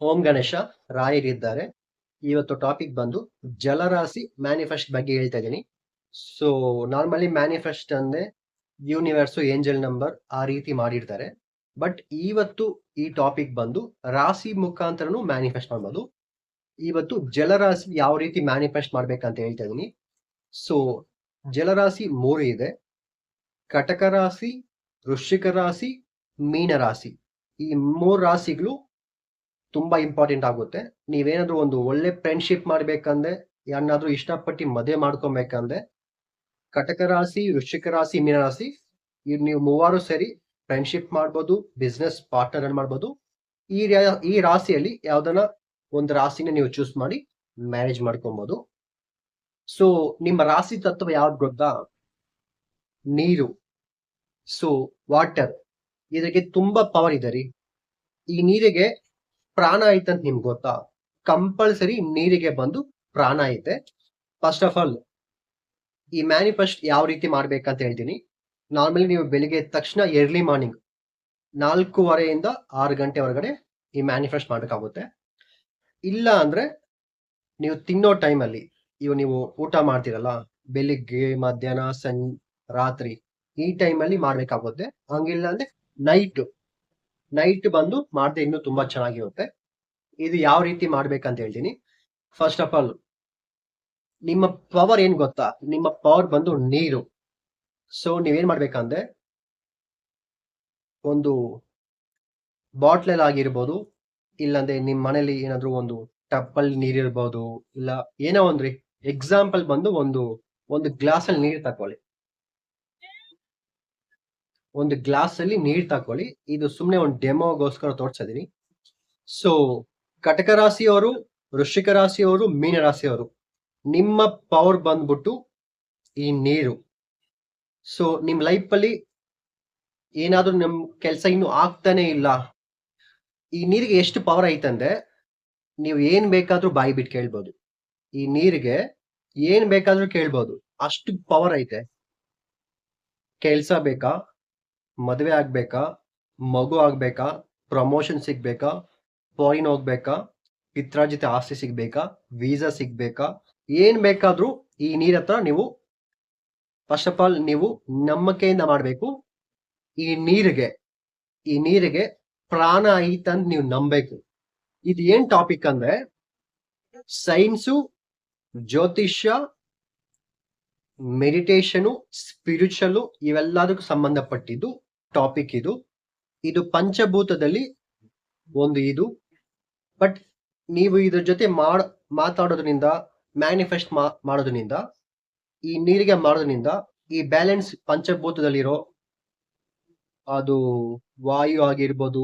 ಓಂ ಗಣೇಶ ರಾಯರಿದ್ದಾರೆ. ಇವತ್ತು ಟಾಪಿಕ್ ಬಂದು ಜಲರಾಶಿ ಮ್ಯಾನಿಫೆಸ್ಟ್ ಬಗ್ಗೆ ಹೇಳ್ತಾ ಇದ್ದೀನಿ. ಸೊ ನಾರ್ಮಲಿ ಮ್ಯಾನಿಫೆಸ್ಟ್ ಅಂದ್ರೆ ಯೂನಿವರ್ಸ್ ಏಂಜಲ್ ನಂಬರ್ ಆ ರೀತಿ ಮಾಡಿರ್ತಾರೆ. ಬಟ್ ಇವತ್ತು ಈ ಟಾಪಿಕ್ ಬಂದು ರಾಶಿ ಮುಖಾಂತರನು ಮ್ಯಾನಿಫೆಸ್ಟ್ ಮಾಡ್ಬೋದು. ಇವತ್ತು ಜಲರಾಶಿ ಯಾವ ರೀತಿ ಮ್ಯಾನಿಫೆಸ್ಟ್ ಮಾಡ್ಬೇಕಂತ ಹೇಳ್ತಾ ಇದ್ದೀನಿ. ಸೊ ಜಲರಾಶಿ ಮೂರು ಇದೆ. ಕಟಕ ರಾಶಿ, ವೃಶ್ಚಿಕ ರಾಶಿ, ಮೀನ ರಾಶಿ. ಈ ಮೂರು ರಾಶಿಗಳು ತುಂಬಾ ಇಂಪಾರ್ಟೆಂಟ್ ಆಗುತ್ತೆ. ನೀವೇನಾದ್ರೂ ಒಂದು ಒಳ್ಳೆ ಫ್ರೆಂಡ್ಶಿಪ್ ಮಾಡ್ಬೇಕಂದ್ರೆ, ಯಾರನ್ನಾದ್ರೂ ಇಷ್ಟಪಟ್ಟು ಮದುವೆ ಮಾಡ್ಕೊಬೇಕಂದ್ರೆ, ಕಟಕ ರಾಶಿ, ವೃಶ್ಚಿಕ ರಾಶಿ, ಮೀನ ರಾಶಿ ಇವ್ ನೀವು ಮೂವರು ಸೇರಿ ಫ್ರೆಂಡ್ಶಿಪ್ ಮಾಡ್ಬೋದು ಬಿಸ್ನೆಸ್ ಪಾರ್ಟ್ನರ್ ಮಾಡ್ಬೋದು. ಈ ಈ ರಾಶಿಯಲ್ಲಿ ಯಾವ್ದನ್ನ ಒಂದು ರಾಶಿನ ನೀವು ಚೂಸ್ ಮಾಡಿ ಮ್ಯಾನೇಜ್ ಮಾಡ್ಕೊಬೋದು. ಸೊ ನಿಮ್ಮ ರಾಶಿ ತತ್ವ ಯಾವ್ದು ಗೊತ್ತಾ? ನೀರು. ಸೊ ವಾಟರ್ ಇದಕ್ಕೆ ತುಂಬಾ ಪವರ್ ಇದೆ ರೀ. ಈ ನೀರಿಗೆ ಪ್ರಾಣ ಐತೆ ಅಂತ ನಿಮ್ಗೆ ಗೊತ್ತಾ? ಕಂಪಲ್ಸರಿ ನೀರಿಗೆ ಬಂದು ಪ್ರಾಣ ಐತೆ. ಫಸ್ಟ್ ಆಫ್ ಆಲ್ ಈ ಮ್ಯಾನಿಫೆಸ್ಟ್ ಯಾವ ರೀತಿ ಮಾಡ್ಬೇಕಂತ ಹೇಳ್ತೀನಿ. ನಾರ್ಮಲಿ ನೀವು ಬೆಳಿಗ್ಗೆ ತಕ್ಷಣ ಎರ್ಲಿ ಮಾರ್ನಿಂಗ್ ನಾಲ್ಕೂವರೆಯಿಂದ ಆರು ಗಂಟೆ ಹೊರಗಡೆ ಈ ಮ್ಯಾನಿಫೆಸ್ಟ್ ಮಾಡಬೇಕಾಗುತ್ತೆ. ಇಲ್ಲ ಅಂದ್ರೆ ನೀವು ತಿನ್ನೋ ಟೈಮಲ್ಲಿ ಇವು ನೀವು ಊಟ ಮಾಡ್ತೀರಲ್ಲ, ಬೆಳಿಗ್ಗೆ, ಮಧ್ಯಾಹ್ನ ಸಂ ರಾತ್ರಿ ಈ ಟೈಮಲ್ಲಿ ಮಾಡ್ಬೇಕಾಗುತ್ತೆ. ಹಂಗಿಲ್ಲ ಅಂದ್ರೆ ನೈಟ್ ನೈಟ್ ಬಂದು ಮಾಡಿದ್ರೆ ಇನ್ನೂ ತುಂಬಾ ಚೆನ್ನಾಗಿರುತ್ತೆ. ಇದು ಯಾವ ರೀತಿ ಮಾಡ್ಬೇಕಂತ ಹೇಳ್ತೀನಿ. ಫಸ್ಟ್ ಆಫ್ ಆಲ್ ನಿಮ್ಮ ಪವರ್ ಏನ್ ಗೊತ್ತಾ? ನಿಮ್ಮ ಪವರ್ ಬಂದು ನೀರು. ಸೊ ನೀವೇನ್ ಮಾಡ್ಬೇಕಂದ್ರೆ, ಒಂದು ಬಾಟ್ಲಲ್ಲಿ ಆಗಿರ್ಬೋದು, ಇಲ್ಲಾಂದ್ರೆ ನಿಮ್ಮ ಮನೇಲಿ ಏನಾದ್ರು ಒಂದು ಟಪ್ಪಲ್ಲಿ ನೀರಿರ್ಬೋದು, ಇಲ್ಲ ಏನೋ ಒಂದ್ರಿ. ಎಕ್ಸಾಂಪಲ್ ಬಂದು ಒಂದು ಒಂದು ಗ್ಲಾಸ್ ಅಲ್ಲಿ ನೀರ್ ತಕೊಳ್ಳಿ ಒಂದು ಗ್ಲಾಸ್ ಅಲ್ಲಿ ನೀರ್ ತಕೊಳ್ಳಿ ಇದು ಸುಮ್ಮನೆ ಒಂದು ಡೆಮೋಗೋಸ್ಕರ ತೋರ್ಸಿದೀನಿ ಸೊ ಕಟಕ ರಾಶಿಯವರು, ವೃಶ್ಚಿಕ ರಾಶಿಯವರು, ಮೀನ ರಾಶಿಯವರು, ನಿಮ್ಮ ಪವರ್ ಬಂದ್ಬಿಟ್ಟು ಈ ನೀರು. ಸೊ ನಿಮ್ ಲೈಫ್ ಅಲ್ಲಿ ಏನಾದ್ರೂ ನಮ್ ಕೆಲಸ ಇನ್ನು ಆಗ್ತಾನೆ ಇಲ್ಲ. ಈ ನೀರಿಗೆ ಎಷ್ಟು ಪವರ್ ಐತಂದ್ರೆ ನೀವು ಏನ್ ಬೇಕಾದ್ರೂ ಬಾಯಿ ಬಿಟ್ಟು ಕೇಳ್ಬೋದು. ಈ ನೀರಿಗೆ ಏನ್ ಬೇಕಾದ್ರೂ ಕೇಳ್ಬೋದು. ಅಷ್ಟು ಪವರ್ ಐತೆ. ಕೆಲ್ಸ ಬೇಕಾ? ಮದುವೆ ಆಗ್ಬೇಕಾ? ಮಗು ಆಗ್ಬೇಕಾ? ಪ್ರಮೋಷನ್ ಸಿಗ್ಬೇಕಾ? ಫಾರಿನ್ ಹೋಗ್ಬೇಕಾ? ಪಿತ್ರಾರ್ಜಿತ ಆಸ್ತಿ ಸಿಗ್ಬೇಕಾ? ವೀಸಾ ಸಿಗ್ಬೇಕಾ? ಏನ್ ಬೇಕಾದ್ರೂ ಈ ನೀರ್ ಹತ್ರ ನೀವು ಫಸ್ಟ್ ಆಫ್ ಆಲ್ ನೀವು ನಂಬಿಕೆಯಿಂದ ಮಾಡಬೇಕು. ಈ ನೀರಿಗೆ ಈ ನೀರಿಗೆ ಪ್ರಾಣ ಐತಂತ ನೀವು ನಂಬಬೇಕು. ಇದು ಏನ್ ಟಾಪಿಕ್ ಅಂದ್ರೆ ಸೈನ್ಸು ಜ್ಯೋತಿಷ್ಯ ಮೆಡಿಟೇಷನು ಸ್ಪಿರಿಚುವಲು ಇವೆಲ್ಲದಕ್ಕೂ ಸಂಬಂಧಪಟ್ಟಿದ್ದು. ಟಾಪಿಕ್ ಇದು. ಇದು ಪಂಚಭೂತದಲ್ಲಿ ಒಂದು ಇದು. ಬಟ್ ನೀವು ಇದ್ರ ಜೊತೆ ಮಾಡ್, ಮಾತಾಡೋದ್ರಿಂದ ಮ್ಯಾನಿಫೆಸ್ಟ್ ಮಾಡೋದ್ರಿಂದ, ಈ ನೀರಿಗೆ ಮಾಡೋದ್ರಿಂದ ಈ ಬ್ಯಾಲೆನ್ಸ್ ಪಂಚಭೂತದಲ್ಲಿರೋ, ಅದು ವಾಯು ಆಗಿರ್ಬೋದು,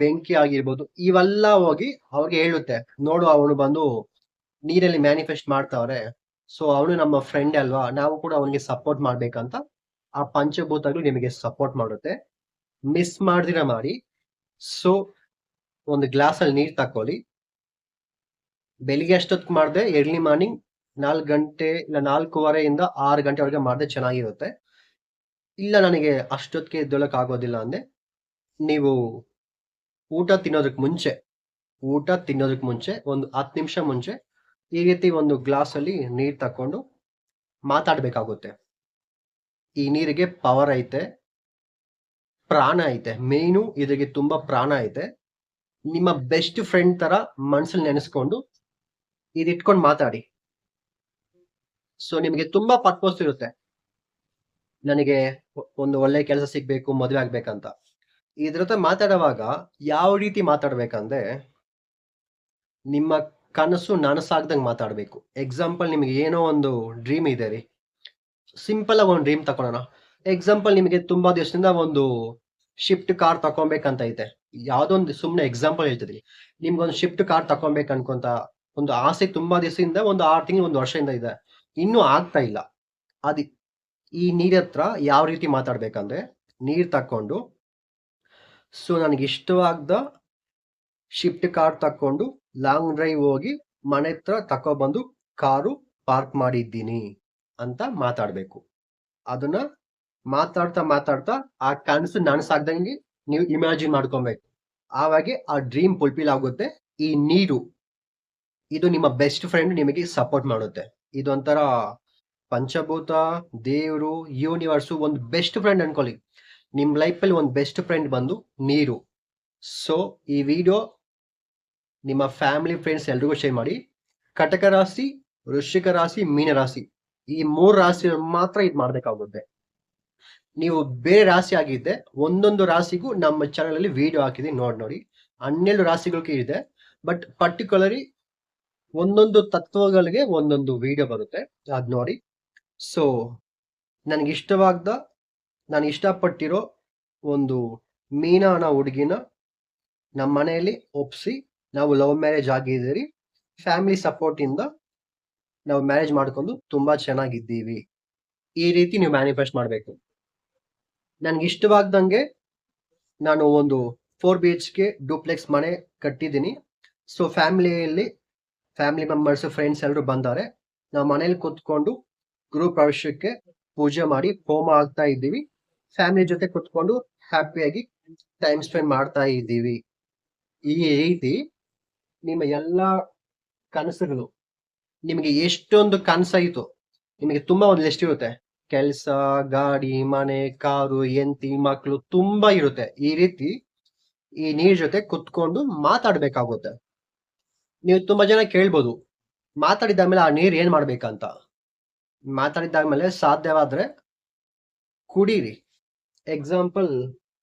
ಬೆಂಕಿ ಆಗಿರ್ಬೋದು, ಇವೆಲ್ಲ ಹೋಗಿ ಅವ್ರಿಗೆ ಹೇಳುತ್ತೆ. ನೋಡು, ಅವನು ಬಂದು ನೀರಲ್ಲಿ ಮ್ಯಾನಿಫೆಸ್ಟ್ ಮಾಡ್ತಾವ್ರೆ. ಸೊ ಅವನು ನಮ್ಮ ಫ್ರೆಂಡ್ ಅಲ್ವಾ? ನಾವು ಕೂಡ ಅವನಿಗೆ ಸಪೋರ್ಟ್ ಮಾಡ್ಬೇಕಂತ ಆ ಪಂಚಭೂತಗಳು ನಿಮಗೆ ಸಪೋರ್ಟ್ ಮಾಡುತ್ತೆ. ಮಿಸ್ ಮಾಡ್ದಿರ ಮಾಡಿ. ಸೊ ಒಂದು ಗ್ಲಾಸ್ ಅಲ್ಲಿ ನೀರ್ ತಕೊಳ್ಳಿ ಬೆಳಿಗ್ಗೆ ಅಷ್ಟೊತ್ತು ಮಾಡಿದೆ ಎರ್ಲಿ ಮಾರ್ನಿಂಗ್ ನಾಲ್ಕು ಗಂಟೆ ಇಲ್ಲ ನಾಲ್ಕೂವರೆಯಿಂದ ಆರು ಗಂಟೆವರೆಗೆ ಮಾಡಿದ್ರೆ ಚೆನ್ನಾಗಿರುತ್ತೆ. ಇಲ್ಲ ನನಗೆ ಅಷ್ಟೊತ್ತಿಗೆ ಎದ್ದೊಳಕ್ ಆಗೋದಿಲ್ಲ ಅಂದ್ರೆ ನೀವು ಊಟ ತಿನ್ನೋದಕ್ಕೆ ಮುಂಚೆ, ಊಟ ತಿನ್ನೋದಕ್ಕೆ ಮುಂಚೆ, ಒಂದು ಹತ್ತು ನಿಮಿಷ ಮುಂಚೆ ಈ ರೀತಿ ಒಂದು ಗ್ಲಾಸ್ ಅಲ್ಲಿ ನೀರ್ ತಕೊಂಡು ಮಾತಾಡ್ಬೇಕಾಗುತ್ತೆ. ಈ ನೀರಿಗೆ ಪವರ್ ಐತೆ, ಪ್ರಾಣ ಐತೆ. ಮೇಯ್ನು ಇದಕ್ಕೆ ತುಂಬಾ ಪ್ರಾಣ ಐತೆ. ನಿಮ್ಮ ಬೆಸ್ಟ್ ಫ್ರೆಂಡ್ ತರ ಮನ್ಸಲ್ಲಿ ನೆನೆಸ್ಕೊಂಡು ಇದಿಟ್ಕೊಂಡು ಮಾತಾಡಿ. ಸೊ ನಿಮಗೆ ತುಂಬಾ ಪರ್ಪೋಸ್ ಇರುತ್ತೆ. ನನಗೆ ಒಂದು ಒಳ್ಳೆ ಕೆಲಸ ಸಿಗ್ಬೇಕು, ಮದುವೆ ಆಗ್ಬೇಕಂತ. ಇದ್ರ ಜೊತೆ ಮಾತಾಡುವಾಗ ಯಾವ ರೀತಿ ಮಾತಾಡ್ಬೇಕಂದ್ರೆ, ನಿಮ್ಮ ಕನಸು ನನಸಾಗ್ದಂಗೆ ಮಾತಾಡ್ಬೇಕು. ಎಕ್ಸಾಂಪಲ್ ನಿಮಗೆ ಏನೋ ಒಂದು ಡ್ರೀಮ್ ಇದೆ ರೀ. ಸಿಂಪಲ್ ಆಗಿ ಒಂದು ಡ್ರೀಮ್ ತಗೊಳ್ಳೋಣ ಎಕ್ಸಾಂಪಲ್ ನಿಮಗೆ ತುಂಬಾ ದಿವಸದಿಂದ ಒಂದು ಶಿಫ್ಟ್ ಕಾರ್ ತಕೊಬೇಕಂತ ಐತೆ. ಯಾವ್ದೋ ಒಂದು ಸುಮ್ಮನೆ ಎಕ್ಸಾಂಪಲ್ ಹೇಳ್ತಿದ್ರಿ ನಿಮ್ಗೊಂದು ಶಿಫ್ಟ್ ಕಾರ್ ತಕೊಬೇಕು ಅನ್ಕೊಂತ ಒಂದು ಆಸೆ ತುಂಬಾ ದಿವಸದಿಂದ ಒಂದು ಆರು ತಿಂಗಳು, ಒಂದು ವರ್ಷದಿಂದ ಇದೆ. ಇನ್ನೂ ಆಗ್ತಾ ಇಲ್ಲ. ಅದ್ ಈ ನೀರ್ ಹತ್ರ ಯಾವ ರೀತಿ ಮಾತಾಡ್ಬೇಕಂದ್ರೆ ನೀರ್ ತಕೊಂಡು ಸೊ ನನಗೆ ಇಷ್ಟವಾಗ್ದ ಶಿಫ್ಟ್ ಕಾರ್ ತಕೊಂಡು ಲಾಂಗ್ ಡ್ರೈವ್ ಹೋಗಿ ಮನೆ ಹತ್ರ ತಕೊಬಂದು ಕಾರು ಪಾರ್ಕ್ ಮಾಡಿದ್ದೀನಿ. ಅಂತ ಮಾತಾಡ್ಬೇಕು. ಅದನ್ನ ಮಾತಾಡ್ತಾ ಮಾತಾಡ್ತಾ ಆ ಕನಸು ನನಸಾಗ್ದಂಗೆ ನೀವು ಇಮ್ಯಾಜಿನ್ ಮಾಡ್ಕೊಬೇಕು. ಆವಾಗೆ ಆ ಡ್ರೀಮ್ ಫುಲ್ಫಿಲ್ ಆಗುತ್ತೆ. ಈ ನೀರು, ಇದು ನಿಮ್ಮ ಬೆಸ್ಟ್ ಫ್ರೆಂಡ್ ನಿಮಗೆ ಸಪೋರ್ಟ್ ಮಾಡುತ್ತೆ. ಇದೊಂಥರ ಪಂಚಭೂತ, ದೇವರು ಯೂನಿವರ್ಸು ಒಂದು ಬೆಸ್ಟ್ ಫ್ರೆಂಡ್ ಅನ್ಕೊಳ್ಳಿ. ನಿಮ್ ಲೈಫಲ್ಲಿ ಒಂದು ಬೆಸ್ಟ್ ಫ್ರೆಂಡ್ ಬಂದು ನೀರು. ಸೊ ಈ ವಿಡಿಯೋ ನಿಮ್ಮ ಫ್ಯಾಮಿಲಿ ಫ್ರೆಂಡ್ಸ್ ಎಲ್ರಿಗೂ ಶೇರ್ ಮಾಡಿ. ಕಟಕ ರಾಶಿ, ವೃಶ್ಚಿಕ ರಾಶಿ, ಮೀನ ರಾಶಿ. ಈ ಮೂರು ರಾಶಿ ಮಾತ್ರ ಇದು ಮಾಡ್ಬೇಕಾಗುತ್ತೆ. ನೀವು ಬೇರೆ ರಾಶಿ ಆಗಿದ್ದೆ ಒಂದೊಂದು ರಾಶಿಗೂ ನಮ್ಮ ಚಾನಲ್ ಅಲ್ಲಿ ವಿಡಿಯೋ ಹಾಕಿದೀನಿ ನೋಡಿ ನೋಡಿ. ಹನ್ನೆರಡು ರಾಶಿಗಳಿಗೆ ಇದೆ ಬಟ್ ಪರ್ಟಿಕ್ಯುಲರಿ ಒಂದೊಂದು ತತ್ವಗಳಿಗೆ ಒಂದೊಂದು ವಿಡಿಯೋ ಬರುತ್ತೆ, ಅದ್ ನೋಡಿ. ಸೊ ನನಗೆ ಇಷ್ಟವಾಗ್ದ, ನಾನು ಇಷ್ಟಪಟ್ಟಿರೋ ಒಂದು ಮೀನಾನ ಹುಡುಗಿನ ನಮ್ಮ ಮನೆಯಲ್ಲಿ ಒಪ್ಸಿ, ನಾವು ಲವ್ ಮ್ಯಾರೇಜ್ ಆಗಿದ್ದೀರಿ ಫ್ಯಾಮಿಲಿ ಸಪೋರ್ಟ್ ಇಂದ ನಾವು ಮ್ಯಾನೇಜ್ ಮಾಡ್ಕೊಂಡು ತುಂಬಾ ಚೆನ್ನಾಗಿದ್ದೀವಿ. ಈ ರೀತಿ ನೀವು ಮ್ಯಾನಿಫೆಸ್ಟ್ ಮಾಡಬೇಕು. ನನ್ಗೆ ಇಷ್ಟವಾಗ್ದಂಗೆ ನಾನು ಒಂದು four B H K duplex ಮನೆ ಕಟ್ಟಿದ್ದೀನಿ. ಸೊ ಫ್ಯಾಮಿಲಿಯಲ್ಲಿ ಫ್ಯಾಮಿಲಿ ಮೆಂಬರ್ಸ್ ಫ್ರೆಂಡ್ಸ್ ಎಲ್ಲರೂ ಬಂದಾರೆ. ನಾವು ಮನೇಲಿ ಕೂತ್ಕೊಂಡು ಗುರು ಪ್ರವೇಶಕ್ಕೆ ಪೂಜೆ ಮಾಡಿ ಹೋಮ ಆಗ್ತಾ ಇದ್ದೀವಿ. ಫ್ಯಾಮಿಲಿ ಜೊತೆ ಕೂತ್ಕೊಂಡು ಹ್ಯಾಪಿಯಾಗಿ ಟೈಮ್ ಸ್ಪೆಂಡ್ ಮಾಡ್ತಾ ಇದ್ದೀವಿ. ಈ ರೀತಿ ನಿಮ್ಮ ಎಲ್ಲ ಕನಸುಗಳು ನಿಮಗೆ ಎಷ್ಟೊಂದು ಕನಸಾಯಿತು ನಿಮಗೆ ತುಂಬಾ ಒಂದು ಲಿಸ್ಟ್ ಇರುತ್ತೆ. ಕೆಲಸ, ಗಾಡಿ, ಮನೆ, ಕಾರು ಎಂತಿ ಮಕ್ಕಳು ತುಂಬಾ ಇರುತ್ತೆ. ಈ ರೀತಿ ಈ ನೀರ್ ಜೊತೆ ಕುತ್ಕೊಂಡು ಮಾತಾಡ್ಬೇಕಾಗುತ್ತೆ. ನೀವು ತುಂಬಾ ಜನ ಕೇಳ್ಬೋದು ಮಾತಾಡಿದಾದ್ಮೇಲೆ ಆ ನೀರ್ ಏನ್ ಮಾಡ್ಬೇಕಂತ? ಮಾತಾಡಿದಾದ್ಮೇಲೆ ಸಾಧ್ಯವಾದ್ರೆ ಕುಡೀರಿ. ಎಕ್ಸಾಂಪಲ್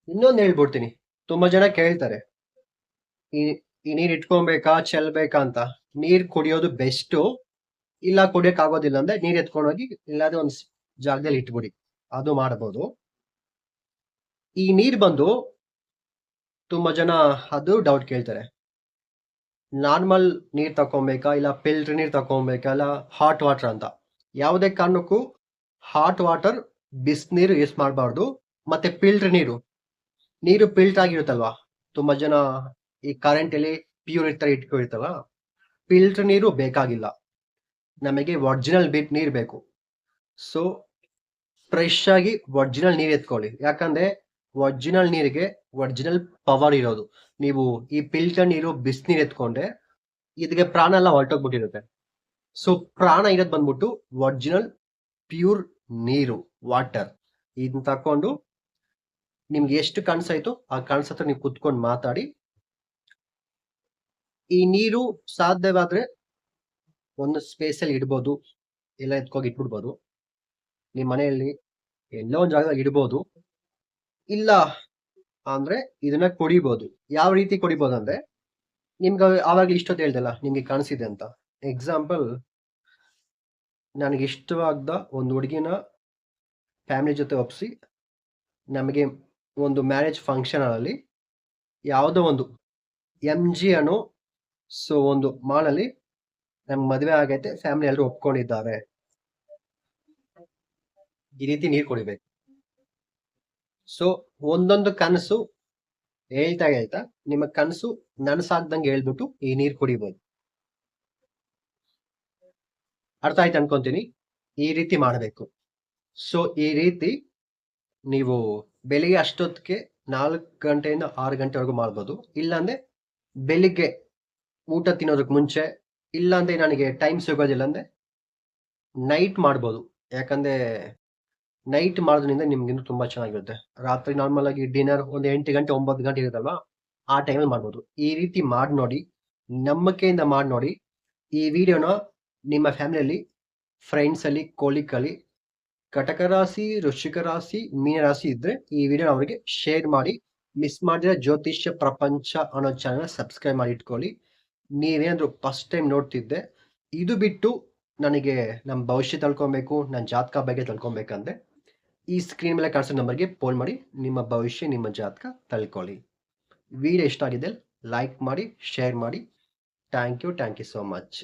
ಇನ್ನೊಂದು ಹೇಳ್ಬಿಡ್ತೀನಿ. ತುಂಬಾ ಜನ ಕೇಳ್ತಾರೆ, ಈ ಈ ನೀರ್ ಇಟ್ಕೊಬೇಕಾ ಚೆಲ್ಬೇಕಾ ಅಂತ. ನೀರ್ ಕುಡಿಯೋದು ಬೆಸ್ಟ್. ಇಲ್ಲ ಕುಡಿಯಕ್ ಆಗೋದಿಲ್ಲ ಅಂದ್ರೆ ನೀರ್ ಎತ್ಕೊಂಡು ಹೋಗಿ ಇಲ್ಲಾದ್ರೆ ಒಂದ್ ಜಾಗದಲ್ಲಿ ಇಟ್ಬಿಡಿ. ಅದು ಮಾಡಬಹುದು ಈ ನೀರ್ ಬಂದು ತುಂಬಾ ಜನ ಅದು ಡೌಟ್ ಕೇಳ್ತಾರೆ. ನಾರ್ಮಲ್ ನೀರ್ ತಕೊಬೇಕಾ ಇಲ್ಲ ಫಿಲ್ಟರ್ ನೀರ್ ತಗೊಬೇಕಾ ಇಲ್ಲ ಹಾಟ್ ವಾಟರ್ ಅಂತ. ಯಾವುದೇ ಕಾರಣಕ್ಕೂ ಹಾಟ್ ವಾಟರ್ ಬಿಸಿನೀರು ಯೂಸ್ ಮಾಡಬಾರ್ದು. ಮತ್ತೆ ಫಿಲ್ಟರ್ ನೀರು. ನೀರು ಫಿಲ್ಟರ್ ಆಗಿರುತ್ತಲ್ವಾ? ತುಂಬಾ ಜನ ಈ ಕರೆಂಟ್ ಅಲ್ಲಿ ಪ್ಯೂರ್ ಇರ್ತಾರೆ ಇಟ್ಕೊಂಡಿರ್ತಲ್ಲ ಫಿಲ್ಟರ್ ನೀರು ಬೇಕಾಗಿಲ್ಲ. ನಮಗೆ ಒರ್ಜಿನಲ್ ಬಿಟ್ ನೀರು ಬೇಕು. ಸೊ ಫ್ರೆಶ್ ಆಗಿ ಒರಿಜಿನಲ್ ನೀರು ಎತ್ಕೊಳ್ಳಿ. ಯಾಕಂದ್ರೆ ಒರ್ಜಿನಲ್ ನೀರಿಗೆ ಒರ್ಜಿನಲ್ ಪವರ್ ಇರೋದು. ನೀವು ಈ ಫಿಲ್ಟರ್ ನೀರು ಬಿಸಿನೀರು ಎತ್ಕೊಂಡ್ರೆ ಇದಕ್ಕೆ ಪ್ರಾಣ ಎಲ್ಲ ಹೊರಟೋಗ್ಬಿಟ್ಟಿರುತ್ತೆ. ಸೊ ಪ್ರಾಣ ಇರೋದು ಬಂದ್ಬಿಟ್ಟು ಒರ್ಜಿನಲ್ ಪ್ಯೂರ್ ನೀರು ವಾಟರ್ ಇದನ್ನ ತಕೊಂಡು ನಿಮ್ಗೆ ಎಷ್ಟು ಕನಸಾಯ್ತು ಆ ಕನಸತ್ರ ನೀವು ಕುತ್ಕೊಂಡು ಮಾತಾಡಿ ಈ ನೀರು ಸಾಧ್ಯವಾದ್ರೆ ಒಂದು ಸ್ಪೇಸಲ್ಲಿ ಇಡ್ಬೋದು. ಎಲ್ಲ ಎತ್ಕೋಗಿ ಇಟ್ಬಿಡ್ಬೋದು. ನಿಮ್ಮ ಮನೆಯಲ್ಲಿ ಎಲ್ಲೋ ಒಂದು ಜಾಗದಲ್ಲಿ ಇಡ್ಬೋದು. ಇಲ್ಲ ಅಂದ್ರೆ ಇದನ್ನ ಕುಡಿಬೋದು. ಯಾವ ರೀತಿ ಕುಡಿಬೋದು ಅಂದ್ರೆ ನಿಮ್ಗೆ ಆವಾಗ್ಲೇ ಇಷ್ಟೊತ್ತು ಹೇಳ್ದಲ್ಲ, ನಿಮ್ಗೆ ಕಾಣಿಸಿದೆ ಅಂತ. ಎಕ್ಸಾಂಪಲ್ ನನಗೆ ಇಷ್ಟವಾಗ್ದ ಒಂದು ಹುಡುಗಿನ ಫ್ಯಾಮಿಲಿ ಜೊತೆ ಒಪ್ಸಿ ನಮಗೆ ಒಂದು ಮ್ಯಾರೇಜ್ ಫಂಕ್ಷನ್ ಅಲ್ಲಿ ಯಾವುದೋ ಒಂದು ಎಂ ಜಿ ಅನ್ನೋ ಸೊ ಒಂದು ಮಾಲಲ್ಲಿ ನಮ್ಗೆ ಮದುವೆ ಆಗೈತೆ ಫ್ಯಾಮಿಲಿ ಎಲ್ಲರೂ ಒಪ್ಕೊಂಡಿದ್ದಾವೆ. ಈ ರೀತಿ ನೀರು ಕುಡಿಬೇಕು. ಸೊ ಒಂದೊಂದು ಕನಸು ಹೇಳ್ತಾ ಹೇಳ್ತಾ, ನಿಮ್ಮ ಕನಸು ನನಸಾಗ್ದಂಗೆ ಹೇಳ್ಬಿಟ್ಟು ಈ ನೀರು ಕುಡಿಬೋದು. ಅರ್ಥ ಆಯ್ತು ಅನ್ಕೊಂತೀನಿ? ಈ ರೀತಿ ಮಾಡಬೇಕು. ಸೊ ಈ ರೀತಿ ನೀವು ಬೆಳಿಗ್ಗೆ ಅಷ್ಟೊತ್ತಿಗೆ ನಾಲ್ಕು ಗಂಟೆಯಿಂದ ಆರು ಗಂಟೆವರೆಗೂ ಮಾಡ್ಬೋದು. ಇಲ್ಲಾಂದ್ರೆ ಬೆಳಿಗ್ಗೆ ಊಟ ತಿನ್ನೋದಕ್ಕೆ ಮುಂಚೆ, ಇಲ್ಲಾಂದ್ರೆ ನನಗೆ ಟೈಮ್ ಸಿಗೋದಿಲ್ಲ ಅಂದರೆ ನೈಟ್ ಮಾಡ್ಬೋದು. ಯಾಕಂದರೆ ನೈಟ್ ಮಾಡೋದ್ರಿಂದ ನಿಮ್ಗಿನ್ನೂ ತುಂಬ ಚೆನ್ನಾಗಿರುತ್ತೆ. ರಾತ್ರಿ ನಾರ್ಮಲ್ ಆಗಿ ಡಿನ್ನರ್ ಒಂದು ಎಂಟು ಗಂಟೆ, ಒಂಬತ್ತು ಗಂಟೆ ಇರುತ್ತಲ್ವಾ, ಆ ಟೈಮಲ್ಲಿ ಮಾಡ್ಬೋದು. ಈ ರೀತಿ ಮಾಡಿ ನೋಡಿ, ನಂಬಿಕೆಯಿಂದ ಮಾಡಿ ನೋಡಿ, ಈ ವಿಡಿಯೋನ ನಿಮ್ಮ ಫ್ಯಾಮಿಲಿಯಲ್ಲಿ ಫ್ರೆಂಡ್ಸಲ್ಲಿ ಅಲ್ಲಿ ಕಟಕ ರಾಶಿ, ವೃಶ್ಚಿಕ ರಾಶಿ, ಮೀನ ರಾಶಿ ಇದ್ರೆ ಈ ವಿಡಿಯೋನ ಅವರಿಗೆ ಶೇರ್ ಮಾಡಿ ಮಿಸ್ ಮಾಡಿದ ಜ್ಯೋತಿಷ್ಯ ಪ್ರಪಂಚ ಅನ್ನೋ ಚಾನಲ್ ಸಬ್ಸ್ಕ್ರೈಬ್ ಮಾಡಿ ಇಟ್ಕೊಳ್ಳಿ. ನೀವೇನಾದ್ರು ಫಸ್ಟ್ ಟೈಮ್ ನೋಡ್ತಿದ್ದೆ, ಇದು ಬಿಟ್ಟು ನನಗೆ ನಮ್ಮ ಭವಿಷ್ಯ ತಳ್ಕೊಬೇಕು ನನ್ನ ಜಾತಕ ಬಗ್ಗೆ ತಳ್ಕೊಬೇಕಂದ್ರೆ ಈ ಸ್ಕ್ರೀನ್ ಮೇಲೆ ಕಾಣಿಸೋ ನಂಬರ್ಗೆ ಫೋನ್ ಮಾಡಿ, ನಿಮ್ಮ ಭವಿಷ್ಯ, ನಿಮ್ಮ ಜಾತಕ ತಳ್ಕೊಳ್ಳಿ. ವಿಡಿಯೋ ಇಷ್ಟ ಆಗಿದೆ ಲೈಕ್ ಮಾಡಿ ಶೇರ್ ಮಾಡಿ. Thank you thank you so much